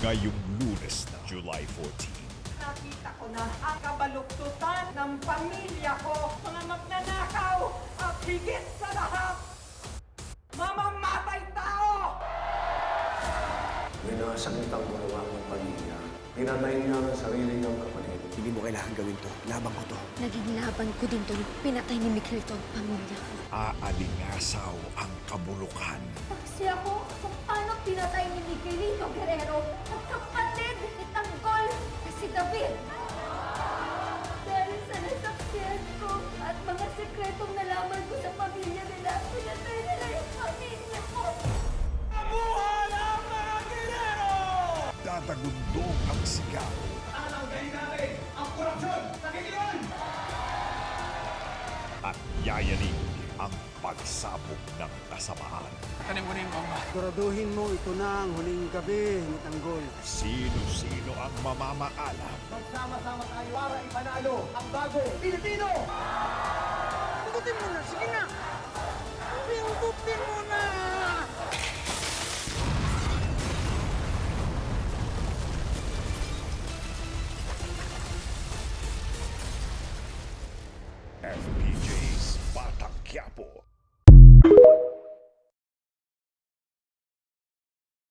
Ngayong lunes na July 14. Nakita ko na ang kabaluktutan ng pamilya ko, mga magnanakaw at higit sa lahat, mamamatay tao! Minasakit ang ginawa ng pamilya. Pinatay niya ang sarili niyang kapatid. Hindi mo kailangan gawin to. Laban ko to. Naging laban ko din to nung pinatay ni Mikhail to ang pamilya ko. Aalingasaw ang kabulukan. Kasi ako, Miguelito Guerrero ang kapatid ni Tanggol na si David. Dahil sa nasaksiyan ko at mga sekretong nalaman ko sa pamilya nila, pinatay nila yung pamilya ko. Dadagundong ang sigaw. At yayanig ang pagsabog ng kasamaan. Siguraduhin mo ito na ang huling gabi ni Tanggol. Sino-sino ang mamamaalam Magsama-sama tayo para ipanalo ang bago Pilipino! Pindutin mo na! Sige na! Pindutin mo na! FPJ's Batang Quiapo